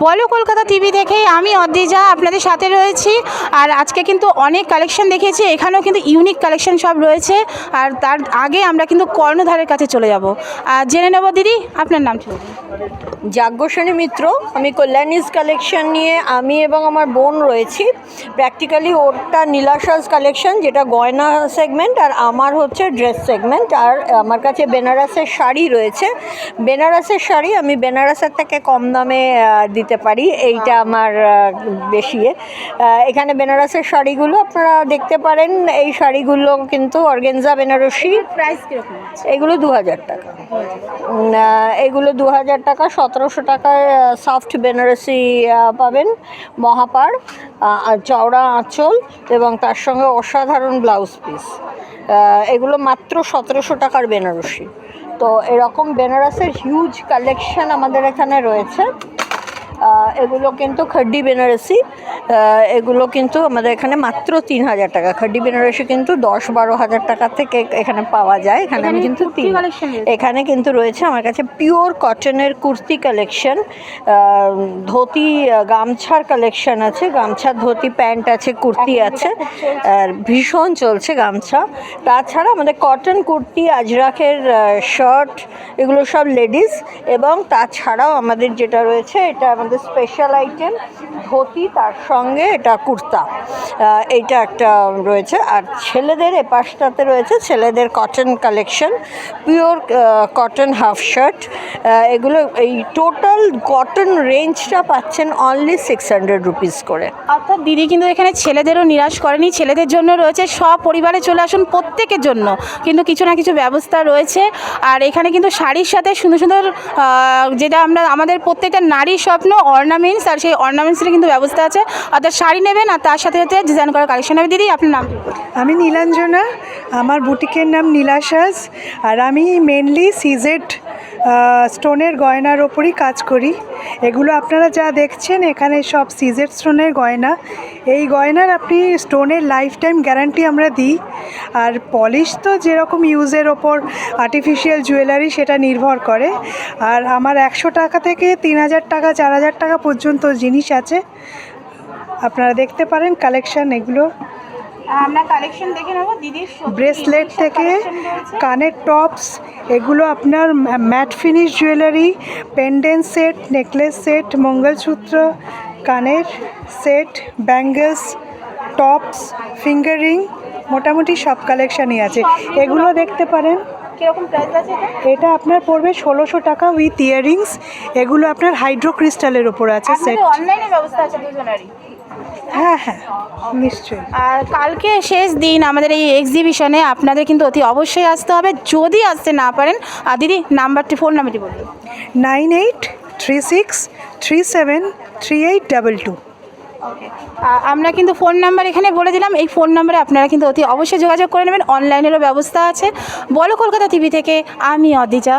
বলো কলকাতা টিভি থেকে আমি অদ্রিজা আপনাদের সাথে রয়েছি। আর আজকে কিন্তু অনেক কালেকশন দেখিয়েছি এখানেও কিন্তু ইউনিক কালেকশন সব রয়েছে। আর তার আগে আমরা কিন্তু কর্ণধারের কাছে চলে যাব। আর জেনে নেব দিদি আপনার নাম ছিল যাজ্ঞসেনী মিত্র আমি কল্যাণীজ কালেকশন নিয়ে আমি এবং আমার বোন রয়েছি। প্র্যাকটিক্যালি ওরটা নীলাশাস কালেকশন যেটা গয়না সেগমেন্ট আর আমার হচ্ছে ড্রেস সেগমেন্ট আর আমার কাছে বেনারসের শাড়ি রয়েছে। বেনারসের শাড়ি আমি বেনারসের থেকে কম দামে আহ, দিতে পারি এইটা আমার আহ, বেশি। এখানে বেনারসের শাড়িগুলো আপনারা দেখতে পারেন এই শাড়িগুলো কিন্তু অর্গেনজা বেনারসি। প্রাইস কীরকম এগুলো দু হাজার টাকা এগুলো দু হাজার টাকা সতেরোশো টাকায় সফট বেনারসি পাবেন। মহাপাড় চওড়া আঁচল এবং তার সঙ্গে অসাধারণ ব্লাউজ পিস এগুলো মাত্র সতেরোশো টাকার বেনারসি। তো এরকম বেনারসের হিউজ কালেকশন আমাদের এখানে রয়েছে। এগুলো কিন্তু খাড্ডি বেনারসি। এগুলো কিন্তু আমাদের এখানে মাত্র তিন হাজার টাকা। খাড্ডি বেনারসি কিন্তু দশ বারো হাজার টাকা থেকে এখানে পাওয়া যায়। এখানে আমি কিন্তু তিন এখানে কিন্তু রয়েছে আমার কাছে পিওর কটনের কুর্তি কালেকশন ধুতি গামছার কালেকশন আছে। গামছার ধুতি প্যান্ট আছে কুর্তি আছে। আর ভীষণ চলছে গামছা। তাছাড়া আমাদের কটন কুর্তি আজরাকের শার্ট এগুলো সব লেডিস এবং তাছাড়াও আমাদের যেটা রয়েছে এটা আমাদের the special item. ধুতি, তার সঙ্গে এটা কুর্তা। এইটা একটা রয়েছে। আর ছেলেদের এপাশটাতে রয়েছে ছেলেদের cotton collection pure cotton half shirt এগুলো এই টোটাল কটন রেঞ্জটা পাচ্ছেন অনলি সিক্স হান্ড্রেড রুপিস করে। অর্থাৎ দিদি কিন্তু এখানে ছেলেদেরও নিরাশ করেনি। ছেলেদের জন্য রয়েছে সব পরিবারে চলে আসুন প্রত্যেকের জন্য। কিন্তু কিছু না কিছু ব্যবস্থা রয়েছে। আর এখানে কিন্তু শাড়ির সাথে সুন্দর সুন্দর যেটা আমরা, আমাদের প্রত্যেকটা নারীর স্বপ্ন অর্নামেন্টস আর সেই অর্নামেন্টসের কিন্তু ব্যবস্থা আছে। অর্থাৎ শাড়ি নেবেন আর তার সাথে সাথে ডিজাইন করা কালেকশন হবে। দিদি, আপনার নাম আমি নীলাঞ্জনা। আমার বুটিকের নাম নীলাশাস। আর আমি মেনলি সিজেড স্টোনের গয়নার ওপরই কাজ করি। এগুলো আপনারা যা দেখছেন, এখানে সব সিজেড স্টোনের গয়না। এই গয়নার আপনি স্টোনের লাইফ টাইম গ্যারান্টি আমরা দিই। আর পলিশ তো যেরকম ইউজের ওপর আর্টিফিশিয়াল জুয়েলারি সেটা নির্ভর করে। আর আমার একশো টাকা থেকে তিন হাজার টাকা, চার হাজার টাকা পর্যন্ত জিনিস আছে। আপনারা দেখতে পারেন কালেকশান এগুলো। আমরা কালেকশন দেখে নেব। দিদির ব্রেসলেট থেকে কানের টপস এগুলো আপনার matte finish jewellery pendant set necklace set mangalsutra কানের সেট ব্যাঙ্গলস টপস ফিঙ্গারিং মোটামুটি সব কালেকশানই আছে। এগুলো দেখতে পারেন। কীরকম প্রাইস আছে এটা? আপনার পড়বে ষোলোশো টাকা উইথ ইয়াররিংস এগুলো আপনার হাইড্রো ক্রিস্টালের ওপর আছে সেট অনলাইনে ব্যবস্থা আছে দুজনেরই। হ্যাঁ হ্যাঁ নিশ্চয়ই। আর কালকে শেষ দিন আমাদের এই এক্সিবিশনে আপনাদের কিন্তু অতি অবশ্যই আসতে হবে। যদি আসতে না পারেন আর দিদি নাম্বারটি ফোন নাম্বারটি বলুন। Nine eight three six three seven three eight double two. আমরা কিন্তু ফোন নাম্বার এখানে বলে দিলাম। এই ফোন নাম্বারে আপনারা কিন্তু অতি অবশ্যই যোগাযোগ করে নেবেন। অনলাইনেরও ব্যবস্থা আছে। বলো কলকাতা টিভি থেকে আমি অদিজা